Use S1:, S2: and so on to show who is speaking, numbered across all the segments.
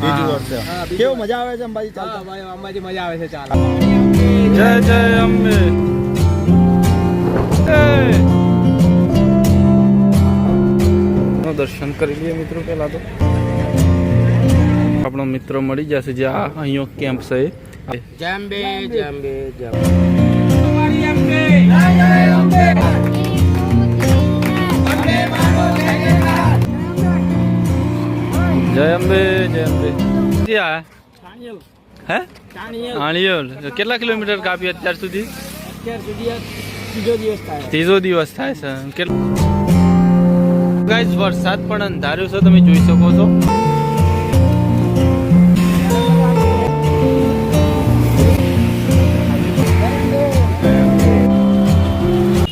S1: બીજું વર્ષે
S2: હા.
S1: હા, બીજું
S3: કેવું મજા આવે છે અંબાજી? ચાલતા
S1: ભાઈ અંબાજી મજા આવે છે ચાલ.
S2: જય જય અંબે. નું દર્શન કરી લઈએ મિત્રો પહેલા તો. આપણો મિત્ર મળી જશે જે આ અહીંયો કેમ્પ છે. એ.
S1: જાંબે જાંબે
S2: જય અંબે. જય અંબે ક્યાં હે? આણિયોલ કેટલા કિલોમીટર કાપી અત્યાર સુધી?
S1: અત્યાર સુધી ત્રીજો દિવસ થાય.
S2: ત્રીજો દિવસ થાય છે. કેટલો ગાઈસ વરસાદ પણ અંધાર્યો છે તમે જોઈ શકો છો.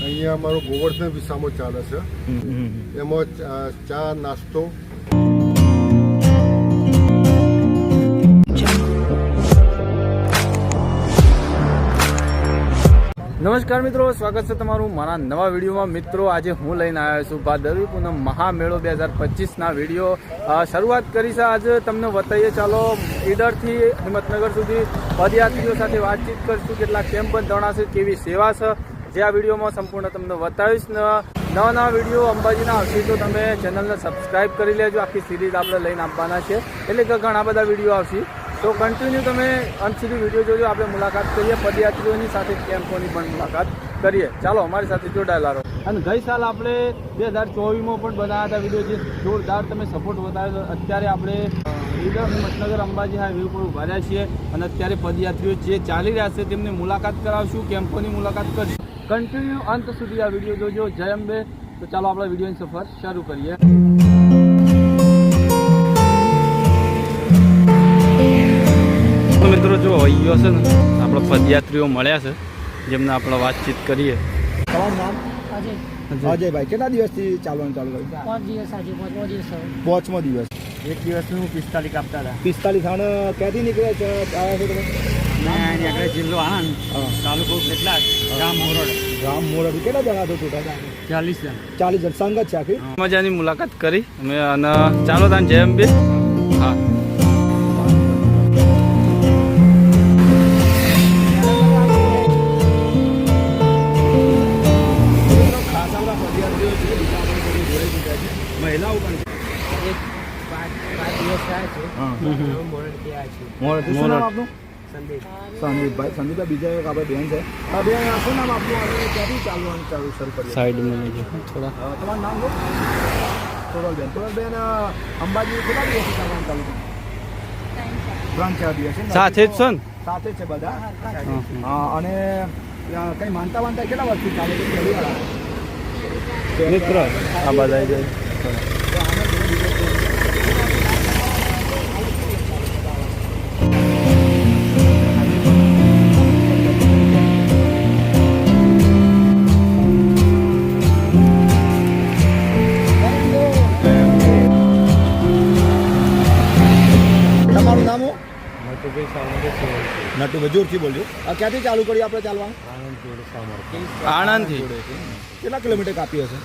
S4: અહીંયા અમારો ગોવર્ધન વિસામો ચાલે છે. એમાં ચા નાસ્તો
S2: નમસ્કાર મિત્રો, સ્વાગત છે તમારું મારા નવા વિડીયોમાં. મિત્રો, આજે હું લઈને આવ્યો છું ભાદરવી પૂનમ મહામેળો બે હજાર પચીસના વીડિયો. શરૂઆત કરી છે આજે તમને બતાવીએ. ચાલો, ઈડરથી હિંમતનગર સુધી પદયાત્રીઓ સાથે વાતચીત કરીશું, કેટલા કેમ્પ જણાશે, કેવી સેવા છે, જે આ વિડીયોમાં સંપૂર્ણ તમને બતાવીશ. નવા નવા વીડિયો, અંબાજીના આવશે તો તમે ચેનલને સબસ્ક્રાઇબ કરી લેજો. આખી સિરીઝ આપણે લઈને આપવાના છે. એટલે કે ઘણા બધા વીડિયો આવશે. તો કન્ટિન્યુ તમે અંત સુધી વીડિયો જોજો. આપણે મુલાકાત કરીએ. પદયાત્રીઓની સાથે કેમ્પોની પણ મુલાકાત કરીએ. ચાલો, અમારી સાથે જોડાયેલા રહો. અને ગઈ સાલ આપણે બે હજાર ચોવીસમાં પણ બનાવ્યા હતા વીડિયો જે જોરદાર તમે સપોર્ટ બતાવ્યો. અત્યારે આપણે ઈડર હિંમતનગર અંબાજી હાઈવે ઉપર ઊભા રહ્યા છીએ અને અત્યારે પદયાત્રીઓ જે ચાલી રહ્યા છે તેમની મુલાકાત કરાવશું, કેમ્પોની મુલાકાત કરીશું. કન્ટિન્યુ અંત સુધી આ વીડિયો જોજો. જય અંબે. તો ચાલો, આપણે વિડીયોની સફર શરૂ કરીએ. મિત્રો જો અહીંયો છે ને આપણા પદયાત્રીઓ મળ્યા છે જેમને આપણે વાતચીત કરીએ.
S3: તમારું અજયભાઈ કેટલા દિવસથી ચાલવાનું ચાલુ કર્યું?
S5: પાંચ દિવસ આજે પાંચમો દિવસ.
S3: પાંચમો દિવસ.
S1: એક દિવસનું પિસ્તાલીસ કાપતા હતા.
S3: પિસ્તાલીસ આણ ક્યાંથી નીકળે છે? આવ્યા છો તમે?
S1: આપણે જિલ્લો આણંદ તાલુકો કેટલા ગામ મોરડ.
S3: ગામ મોરડ. કેટલા જણા છો ટોટલ?
S1: ચાલીસ જણ.
S3: ચાલીસ જણ. સંગત છે આખી?
S2: મજાની મુલાકાત કરી. અમે અને ચાલો તાન જેમ બી હા.
S3: શું આપનું? સંદીપભાઈ. સંદીપભાઈ બીજા એક આપણે બેન છે. બેન આ શું નામ આપનું? અને ક્યાંથી ચાલવાનું ચાલુ શરૂ કરીએ?
S2: સાઈડમાં લઈ થોડા.
S3: તમારું નામ લો તોરલબેન તોરલબેન અંબાજી કેટલા દિવસ ચાલવાનું ચાલુ ત્રણ ચાર દિવસ?
S2: સાથે જ છે ને?
S3: સાથે જ છે. બધા અને કઈ માનતા માનતા કેટલા વર્ષથી ચાલે છે?
S2: મિત્ર આ બધા
S3: નટુભાઈ જોરથી બોલજો આ ક્યાંથી ચાલુ કરી આપણે ચાલવાનું?
S2: આણંદથી.
S3: કેટલા કિલોમીટર કાપી હશે?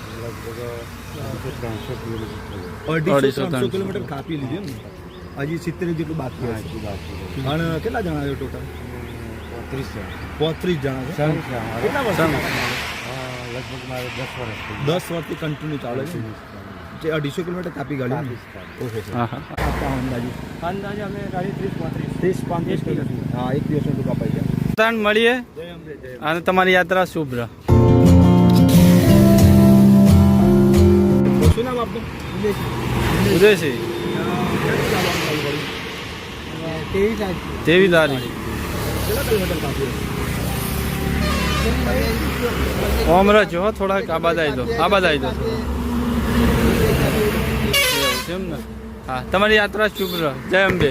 S2: અઢીસો,
S3: ત્રણસો. કિલોમીટર કાપી લીધી એમ ને? હજી સિત્તેર જેટલું બાકી હશે. અને કેટલા જણા છે ટોટલ પોત્રીસ જણા. છે? કેટલા વર્ષ દસ વર્ષથી. કન્ટિન્યુ ચાલે છે? જે અઢીસો કિલોમીટર કાપી ગાડી અંદાજે?
S1: અંદાજે અમે ગાડી ત્રીસ પાંત્રીસ.
S3: ત્રીસ પાંત્રીસ કિલોમીટર. હા એક દિવસનું ટૂંકા પડી જાય.
S2: તાન મળીએ. અને તમારી યાત્રા શુભ રહે.
S3: શું નામ આપનું?
S2: ઉદયસિંહ.
S1: તેવી તારીખ.
S2: હો થોડાક આબાદ બાદ આવી દો. આબાદ બાદ આવી દો. હા, તમારી યાત્રા શુભ રહે. જય અંબે.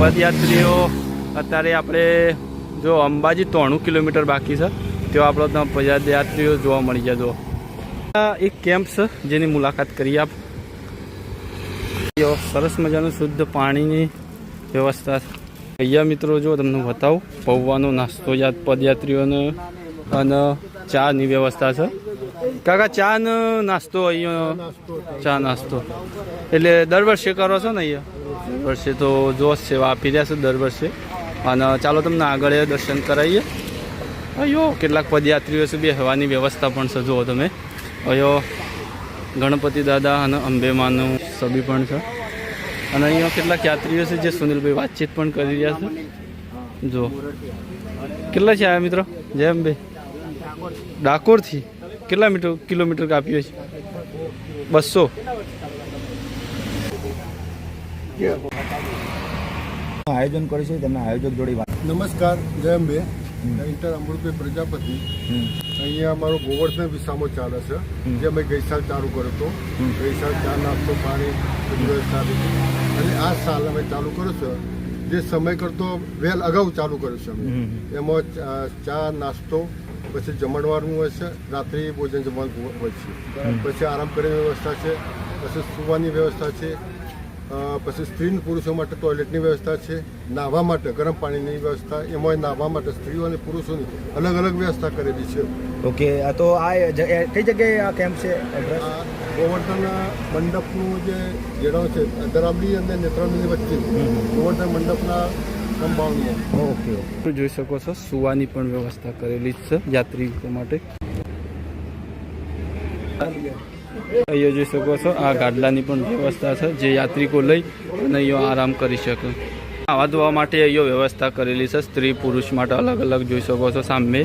S2: પદયાત્રીઓ, અત્યારે આપણે જો અંબાજી ત્રણું કિલોમીટર બાકી છે, તો આપણો પદયાત્રીઓ જોવા મળી જાય જો એક કેમ્પ છે, જેની મુલાકાત કરી આપ. સરસ મજાનું શુદ્ધ પાણીની વ્યવસ્થા. અહીંયા મિત્રો, જો તમને બતાવું, પૌવાનો નાસ્તો યાદ પદયાત્રીઓને અને ચાની વ્યવસ્થા છે. કાકા ચા નાસ્તો અહીંયા, ચા નાસ્તો. એટલે દર વર્ષે કરો છો ને અહીંયા? દર વર્ષે તો જોશ સેવા આપી રહ્યા છે દર વર્ષે. અને ચાલો તમને આગળ દર્શન કરાવીએ. અયો, કેટલાક પદયાત્રીઓ છે બેસવાની વ્યવસ્થા પણ છે, જુઓ તમે. અયો, ગણપતિ દાદા અને અંબેમાનું સબી પણ છે. અને અહીંયા કેટલાક યાત્રીઓ છે જે સુનિલભાઈ વાતચીત પણ કરી રહ્યા છે. જો. કેટલા છે આ મિત્રો? જયમભાઈ અંબે ડાકોરથી કેટલા મીટર કિલોમીટર કાપ્યો છે બસો.
S3: આયોજન કર્યું છે તેમના આયોજક જોડે વાત.
S4: નમસ્કાર જય અંબે. ઇન્ટર અમૃતભાઈ પ્રજાપતિ. અહીંયા અમારો ગોવર્ધન વિસામો ચાલે છે જે અમે ગઈ સાલ ચાલુ કર્યો હતો. ગઈ સાલ ચા નાસ્તો પાણી અને આ સાલ અમે ચાલુ કર્યો છે જે સમય કરતો વહેલ અગાઉ ચાલુ કર્યું છે અમે. એમાં ચા- ચા નાસ્તો પછી જમણવારનું હોય છે રાત્રિ ભોજન જમવાનું હોય છે. પછી આરામ કરીને વ્યવસ્થા છે પછી સુવાની વ્યવસ્થા છે પછી સ્ત્રી પુરુષો માટે ટોયલેટની વ્યવસ્થા છે નાહવા માટે ગરમ પાણીની વ્યવસ્થા એમાં નાહવા માટે સ્ત્રીઓ અને પુરુષોની અલગ અલગ વ્યવસ્થા કરેલી છે.
S3: ઓકે આ તો આ કઈ જગ્યાએ આ કેમ્પ છે?
S4: ગોવર્ધન મંડપનું જે જેડો છે દરાવલી અને નેત્રાબડીની વચ્ચે. ગોવર્ધન મંડપના કમ્પાઉન્ડમાં
S3: ઓકે ઓકે.
S2: તમે જોઈ શકો છો સુવાની પણ વ્યવસ્થા કરેલી જ છે યાત્રિકો માટે. અહીંયા જોઈ શકો છો, આ ગાડલાની પણ વ્યવસ્થા છે, જે યાત્રિકો લઈ અને અહીંયા આરામ કરી શકે. આવા ધોવા માટે અહીંયા વ્યવસ્થા કરેલી છે, સ્ત્રી પુરુષ માટે અલગ અલગ જોઈ શકો છો, સામે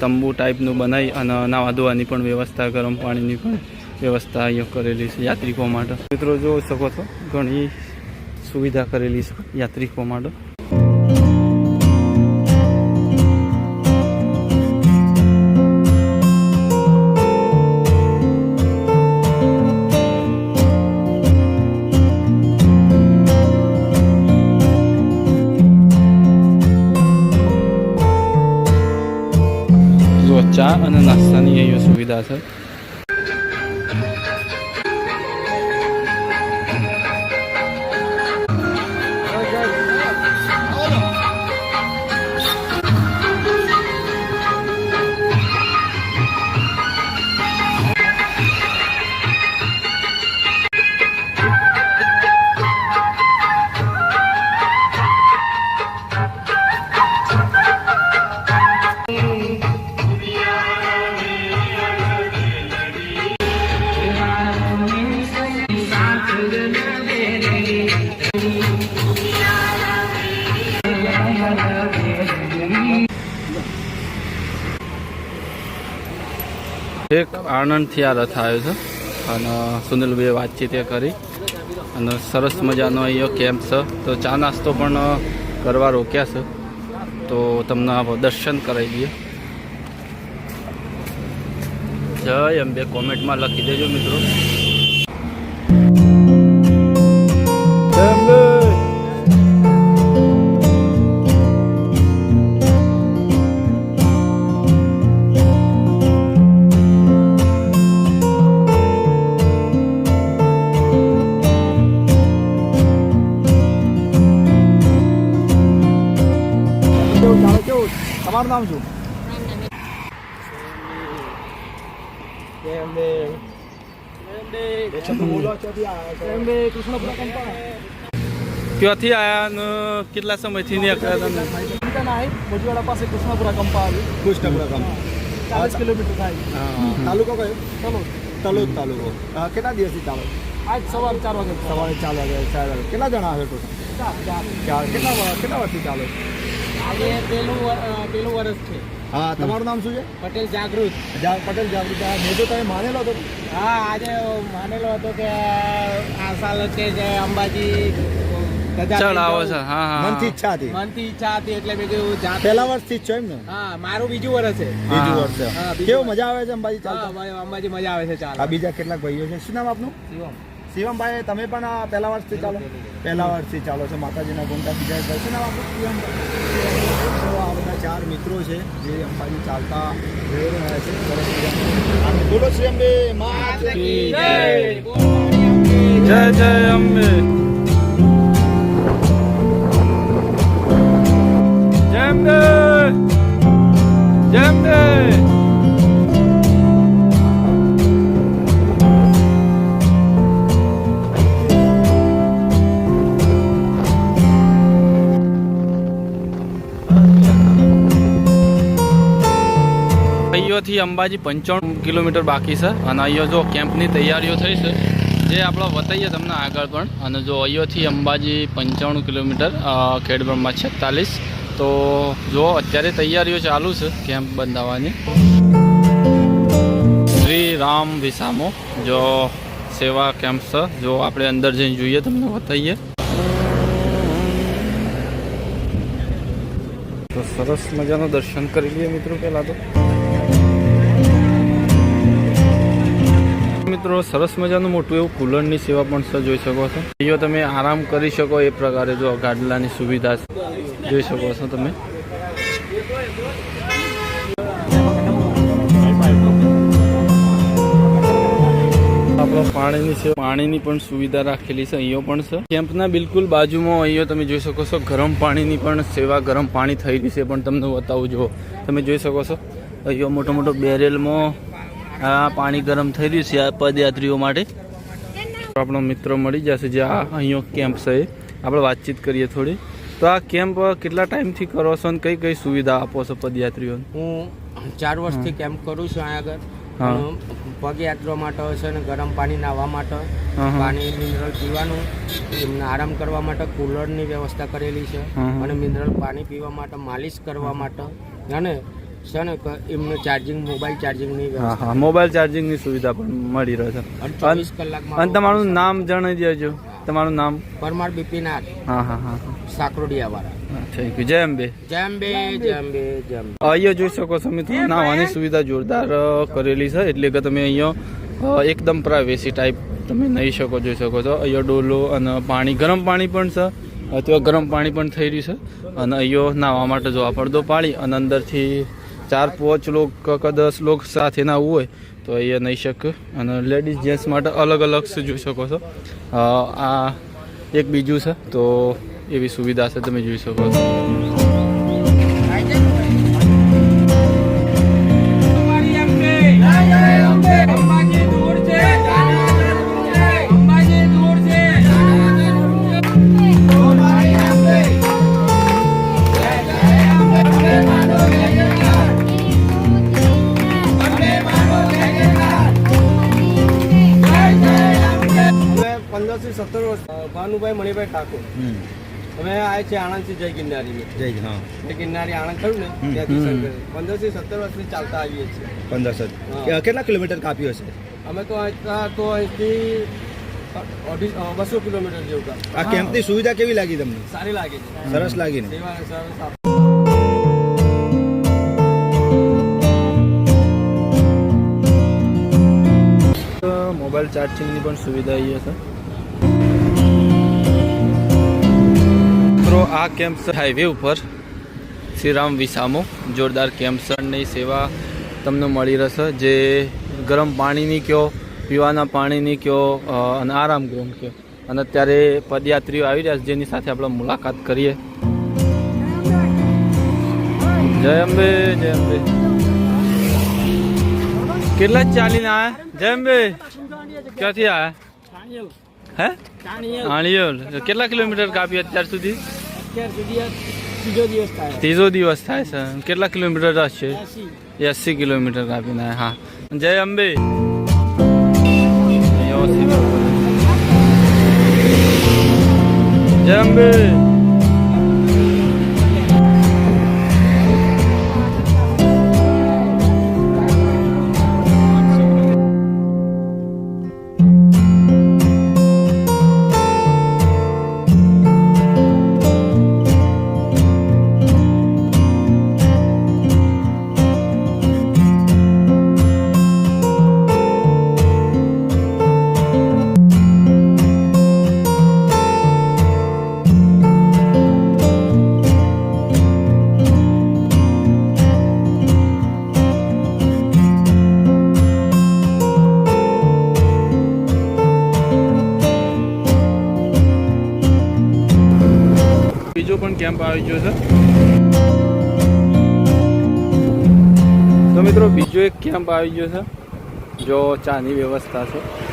S2: તંબુ ટાઈપનું બનાવી અને નાવા ધોવાની પણ વ્યવસ્થા, ગરમ પાણીની પણ વ્યવસ્થા અહીંયા કરેલી છે યાત્રિકો માટે. મિત્રો, જોઈ શકો છો, ઘણી સુવિધા કરેલી છે યાત્રિકો માટે. અને નાસ્તાની અહીંયા સુવિધા છે. એક આણંદથી આ રથ આવ્યો છે. અને સુનિલભાઈએ વાતચીત એ કરી. અને સરસ મજાનો અહીંયા કેમ્પ છે. તો ચા નાસ્તો પણ કરવા રોક્યા છે. તો તમને દર્શન કરાવી દઈએ. જય અંબે. કોમેન્ટમાં લખી દેજો મિત્રો.
S3: તમારું નામ શું?
S2: ક્યાંથી આયા ને કેટલા સમયથી નીકળ્યા તમે?
S1: મોજીવાડા પાસે કૃષ્ણપુરા કંપા આવ્યું
S3: કૃષ્ણપુરા કંપા.
S1: ચાલીસ કિલોમીટર થાય.
S3: તાલુકો કયો? ચલો તલોદ તાલુકો. કેટલા દિવસથી ચાલો?
S1: આજ સવાર ચાર વાગે.
S3: સવારે ચાર વાગે ચાર વાગે. કેટલા જણા આવે ટોટલ?
S1: ચાર
S3: કેટલા કેટલા વર્ષથી ચાલો?
S1: આજે પેલું પેલું વર્ષ છે.
S3: હા તમારું નામ શું છે?
S1: પટેલ જાગૃત.
S3: પટેલ જાગૃત. મેં તો તમે માનેલો હતો?
S1: હા આજે માનેલો હતો કે આ સાલ છે જે અંબાજી
S3: મનથી ઈચ્છા હતી.
S1: મનથી ઈચ્છા હતી એટલે મેં કીધું
S3: પહેલા વર્ષથી જ છો એમ ને?
S1: હા મારું બીજું વર્ષ છે.
S3: બીજું વર્ષ
S1: હા, બીજું
S3: કેવું મજા આવે છે અંબાજી
S1: હા
S3: ચાલતા?
S1: ભાઈ, અંબાજી મજા આવે છે ચાલ
S3: બીજા કેટલાક ભાઈઓ છે? શું નામ આપનું?
S1: શિવમ.
S3: શિવમભાઈ તમે પણ પહેલા વર્ષથી ચાલો. પહેલા વર્ષથી ચાલો છો. માતાજીના ગુંડા બીજા દર્શન આ બધા ચાર મિત્રો છે જે અંબાજી ચાલતા જઈ રહ્યા છે. બોલો જય.
S1: જય.
S2: અંબે. જય અંબે. જય અહીંયાથી અંબાજી પંચાણું કિલોમીટર બાકી છે. અને અહીંયા જો કેમ્પની તૈયારીઓ થઈ છે, જે આપણે બતાવીએ તમને આગળ પણ. અને જો અહીંયાથી અંબાજી પંચાણું કિલોમીટર ખેડબ્રહ્મા છેતાલીસ તો જો અત્યારે તૈયારીઓ ચાલુ છે કેમ્પ બંધાવવાની શ્રી રામ વિસામો. જો સેવા કેમ્પ છે, જો આપણે અંદર જઈને જોઈએ, તમને બતાવીએ. તો સરસ મજાનું દર્શન કરી લઈએ મિત્રો પહેલાં તો. મિત્રો, સરસ મજાનું મોટું એવું કુલરની સેવા પણ સર જોઈ શકો છો. જો તમે આરામ કરી શકો એ પ્રકારે જો ગાડલાની સુવિધા. જોઈ શકો છો તમે. આપણો પાણીની સેવા પાણીની પણ સુવિધા રાખેલી છે અહીંયા પણ છે કેમ્પના બિલકુલ બાજુમાં અહીંયા તમે જોઈ શકો છો ગરમ પાણીની પણ સેવા, ગરમ પાણી થઈ રહી છે, પણ તમને બતાવું જો. તમે જોઈ શકો છો. અહીંયા મોટો મોટો બેરેલમાં આ પાણી ગરમ થઈ રહ્યું છે આ પદયાત્રીઓ માટે. આપણો મિત્ર મળી જશે જે આ અહીંયા કેમ્પ છે આપણે વાતચીત કરીએ થોડી. તો આ કેમ્પ કેટલા ટાઈમથી કરો છો અને કઈ કઈ સુવિધા આપો છો પદયાત્રીઓને?
S1: હું ચાર વર્ષથી કેમ્પ કરું છું અહીંયા આગળ. પગયાત્રા માટે છે ને ગરમ પાણી નાહવા માટે પાણી મિનરલ પીવાનું એમને આરામ કરવા માટે કુલરની વ્યવસ્થા કરેલી છે. અને મિનરલ પાણી પીવા માટે માલિશ કરવા માટે. અને છે ને ક- એમને ચાર્જિંગ મોબાઈલ ચાર્જિંગની
S2: હા હા મોબાઈલ ચાર્જિંગની સુવિધા પણ મળી રહે છે.
S1: અને ચોવીસ કલાકમાં
S2: અને તમારું નામ જણાવી દેજો તમારું નામ?
S1: પરમાર બિપિનાથ
S2: હા હા હા
S1: સાકરોડિયાવાળા.
S2: થેન્ક યુ જય અંબે.
S1: જય બે જય બે જય અંબે.
S2: અહીંયા જોઈ શકો છો મિત્રો નાવાની સુવિધા જોરદાર કરેલી છે. એટલે કે તમે અહીંયા એકદમ પ્રાઇવેસી ટાઈપ તમે નહીં શકો જોઈ શકો છો. અહીંયા ડોલો અને પાણી ગરમ પાણી પણ છે. અથવા ગરમ પાણી પણ થઈ રહ્યું છે. અને અહીંયા નાહવા માટે જો આ પડદો પાડી અને અંદરથી ચાર પાંચ લોક કે દસ લોક સાથે ના હોય, તો અહીંયા નહીં શકે. અને લેડીઝ જેન્ટ્સ માટે અલગ અલગ જોઈ શકો છો? આ એક બીજું છે, તો એવી સુવિધા છે, તમે જોઈ શકો છો.
S1: ભાનુભાઈ મણિભાઈ ઠાકોર. અમે આ છે આણંદથી જય ગિરનારી
S3: જય હા.
S1: જય ગિરનારી આણંદ ખરું ને? ત્યાંથી કર્યું. પંદરથી સત્તર વર્ષથી ચાલતા આવીએ છીએ.
S3: પંદરસો
S1: સત્તર.
S3: કેટલા કિલોમીટર કાપ્યું હશે?
S1: અમે તો અહીંયા તો અહીંથી બસો કિલોમીટર જેવું
S3: આ કેમ્પની સુવિધા કેવી લાગી તમને?
S1: સારી લાગે છે.
S3: સરસ લાગી ને?
S1: સરસ
S2: મોબાઈલ ચાર્જિંગની પણ સુવિધા અહીંયા છે. મિત્રો આ કેમ્પ છે હાઈવે ઉપર શ્રીરામ વિસામો જોરદાર કેમ્પસરની સેવા તમને મળી રહેશે. જે ગરમ પાણીની કયો પીવાના પાણીની કયો અને આરામ ગૃહ કયો. અને અત્યારે પદયાત્રીઓ આવી રહ્યા છે જેની સાથે આપણે મુલાકાત કરીએ. જય અંબે જય અંબે. કેટલા ચાલીને આયા? જય અંબે. ક્યાંથી આયા? હે? આણિયોલ કેટલા કિલોમીટર કાપી અત્યાર સુધી?
S1: અત્યાર સુધી ત્રીજો દિવસ થાય.
S2: ત્રીજો દિવસ થાય છે. કેટલા કિલોમીટર હશે એસી. કિલોમીટર કાપીને હા. જય અંબે. જય અંબે. બીજો પણ કેમ્પ આવી ગયો છે. તો મિત્રો, બીજો એક કેમ્પ આવી ગયો છે, જો ચાની વ્યવસ્થા છે.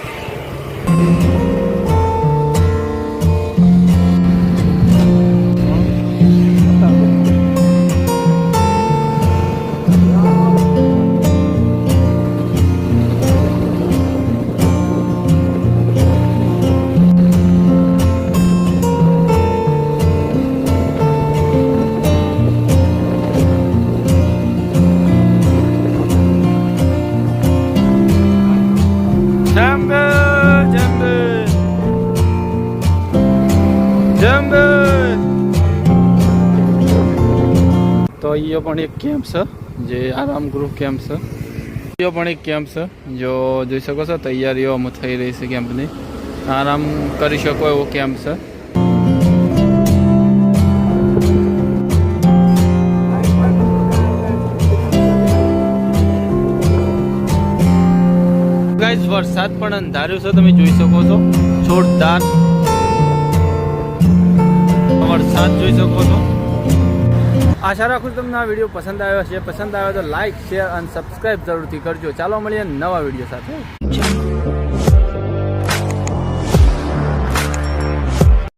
S2: અહીંયા પણ એક કેમ્પ છે, જે આરામ ગૃહ કેમ્પ છે. અહીંયા પણ એક કેમ્પ છે, જો જોઈ શકો છો, તૈયારીઓ અમુક થઈ રહી છે કેમ્પની આરામ કરી શકો એવો કેમ્પ છે. ગાઈઝ વરસાદ પણ અંધાર્યો છે, તમે જોઈ શકો છો. જોરદાર વરસાદ જોઈ શકો છો. આશા રાખું તમને આ વીડિયો પસંદ આવ્યો છે પસંદ આવ્યો તો લાઇક શેર અને સબસ્ક્રાઇબ જરૂરથી કરજો. ચાલો મળીએ નવા વીડિયો સાથે.